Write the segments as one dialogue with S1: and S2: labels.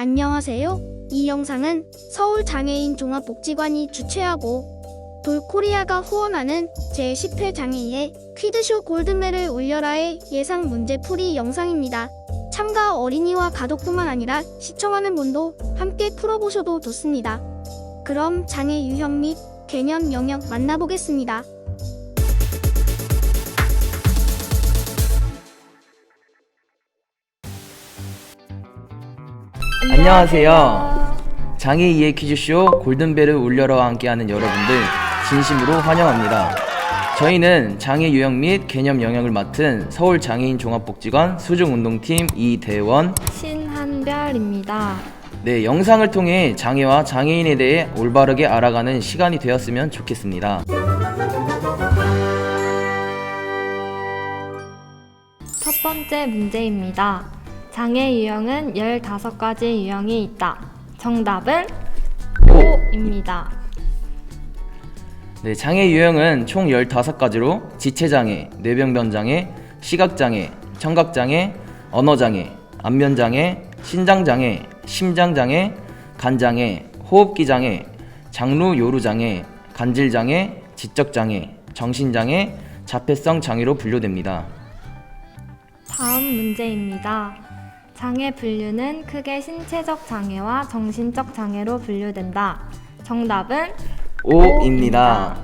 S1: 안녕하세요. 이 영상은 서울 장애인 종합복지관이 주최하고 돌코리아가 후원하는 제10회 장애인의 퀴즈쇼 골든벨을 울려라의 예상 문제풀이 영상입니다. 참가 어린이와 가족뿐만 아니라 시청하는 분도 함께 풀어보셔도 좋습니다. 그럼 장애 유형 및 개념 영역 만나보겠습니다.
S2: 안녕하세요. 장애 이해 퀴즈쇼 골든벨을 울려라와 함께하는 여러분들 진심으로 환영합니다. 저희는 장애 유형 및 개념 영역을 맡은 서울 장애인 종합복지관 수중운동팀 이대원.
S3: 신한별입니다.
S2: 네, 영상을 통해 장애와 장애인에 대해 올바르게 알아가는 시간이 되었으면 좋겠습니다.
S3: 첫 번째 문제입니다. 장애 유형은 15가지 유형이 있다. 정답은 O입니다.
S2: 네, 장애 유형은 총 15가지로 지체장애, 뇌병변장애, 시각장애, 청각장애, 언어장애, 안면장애, 신장장애, 심장장애, 간장애, 호흡기장애, 장루요루장애, 간질장애, 지적장애, 정신장애, 자폐성 장애로 분류됩니다.
S3: 다음 문제입니다. 장애 분류는 크게 신체적 장애와 정신적 장애로 분류된다. 정답은
S2: O입니다.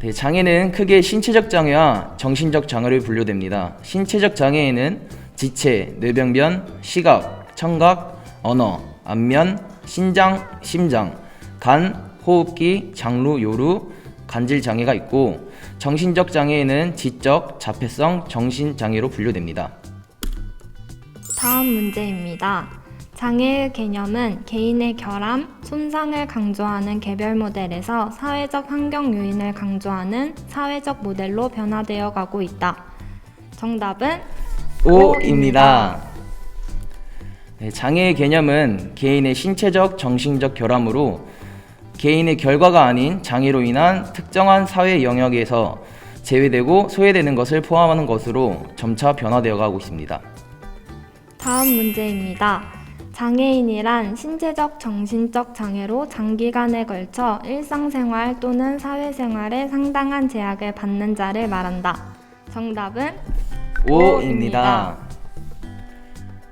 S2: 네, 장애는 크게 신체적 장애와 정신적 장애로 분류됩니다. 신체적 장애에는 지체, 뇌병변, 시각, 청각, 언어, 안면, 신장, 심장, 간, 호흡기, 장루, 요루, 간질 장애가 있고 정신적 장애에는 지적, 자폐성, 정신 장애로 분류됩니다.
S3: 다음 문제입니다. 장애의 개념은 개인의 결함, 손상을 강조하는 개별 모델에서 사회적 환경 요인을 강조하는 사회적 모델로 변화되어 가고 있다. 정답은
S2: O입니다. 네, 장애의 개념은 개인의 신체적, 정신적 결함으로 개인의 결과가 아닌 장애로 인한 특정한 사회 영역에서 제외되고 소외되는 것을 포함하는 것으로 점차 변화되어 가고 있습니다.
S3: 다음 문제입니다. 장애인이란 신체적, 정신적 장애로 장기간에 걸쳐 일상생활 또는 사회생활에 상당한 제약을 받는 자를 말한다. 정답은
S2: O입니다.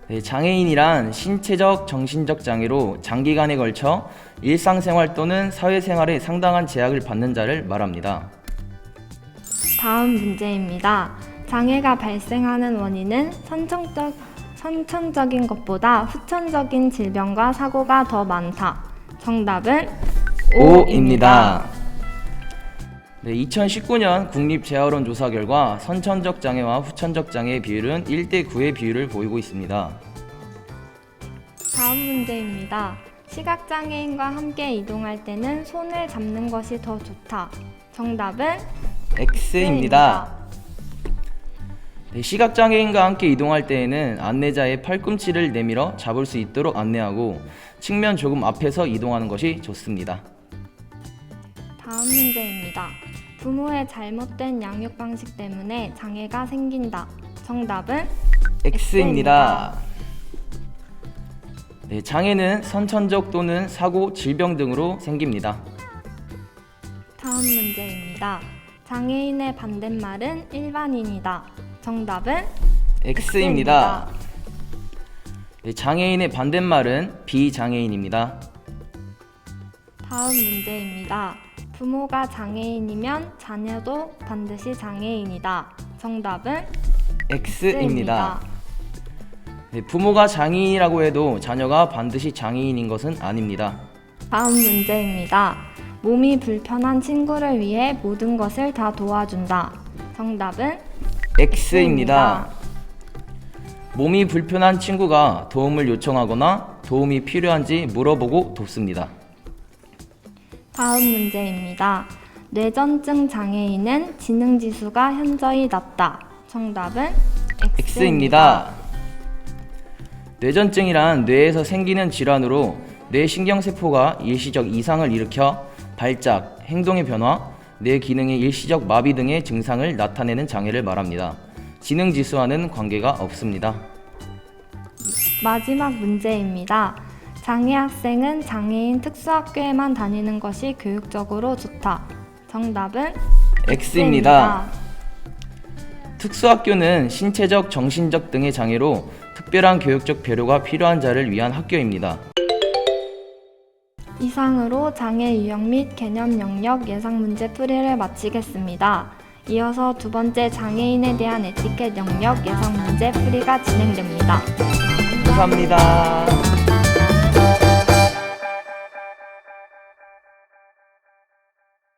S2: 네, 장애인이란 신체적, 정신적 장애로 장기간에 걸쳐 일상생활 또는 사회생활에 상당한 제약을 받는 자를 말합니다.
S3: 다음 문제입니다. 장애가 발생하는 원인은 선천적, 선천적인 것보다 후천적인 질병과 사고가 더 많다. 정답은
S2: O입니다. 네, 2019년 국립재활원 조사 결과 선천적 장애와 후천적 장애의 비율은 1대 9의 비율을 보이고 있습니다.
S3: 다음 문제입니다. 시각장애인과 함께 이동할 때는 손을 잡는 것이 더 좋다. 정답은
S2: X입니다. 네, 시각장애인과 함께 이동할 때에는 안내자의 팔꿈치를 내밀어 잡을 수 있도록 안내하고 측면 조금 앞에서 이동하는 것이 좋습니다.
S3: 다음 문제입니다. 부모의 잘못된 양육 방식 때문에 장애가 생긴다. 정답은
S2: X입니다. 네, 장애는 선천적 또는 사고, 질병 등으로 생깁니다.
S3: 다음 문제입니다. 장애인의 반대말은 일반인이다. 정답은
S2: X입니다. 네, 장애인의 반대말은 비장애인입니다.
S3: 다음 문제입니다. 부모가 장애인이면 자녀도 반드시 장애인이다. 정답은
S2: X입니다. 네, 부모가 장애인이라고 해도 자녀가 반드시 장애인인 것은 아닙니다.
S3: 다음 문제입니다. 몸이 불편한 친구를 위해 모든 것을 다 도와준다. 정답은
S2: X입니다. 몸이 불편한 친구가 도움을 요청하거나 도움이 필요한지 물어보고 돕습니다.
S3: 다음 문제입니다. 뇌전증 장애인은 지능 지수가 현저히 낮다. 정답은
S2: X입니다. 뇌전증이란 뇌에서 생기는 질환으로 뇌 신경세포가 일시적 이상을 일으켜 발작, 행동의 변화, 뇌 기능의 일시적 마비 등의 증상을 나타내는 장애를 말합니다. 지능 지수와는 관계가 없습니다.
S3: 마지막 문제입니다. 장애 학생은 장애인 특수학교에만 다니는 것이 교육적으로 좋다. 정답은
S2: X입니다. 특수학교는 신체적, 정신적 등의 장애로 특별한 교육적 배려가 필요한 자를 위한 학교입니다.
S3: 이상으로 장애 유형 및 개념 영역 예상 문제 풀이를 마치겠습니다. 이어서 두 번째 장애인에 대한 에티켓 영역 예상 문제 풀이가 진행됩니다.
S2: 감사합니다.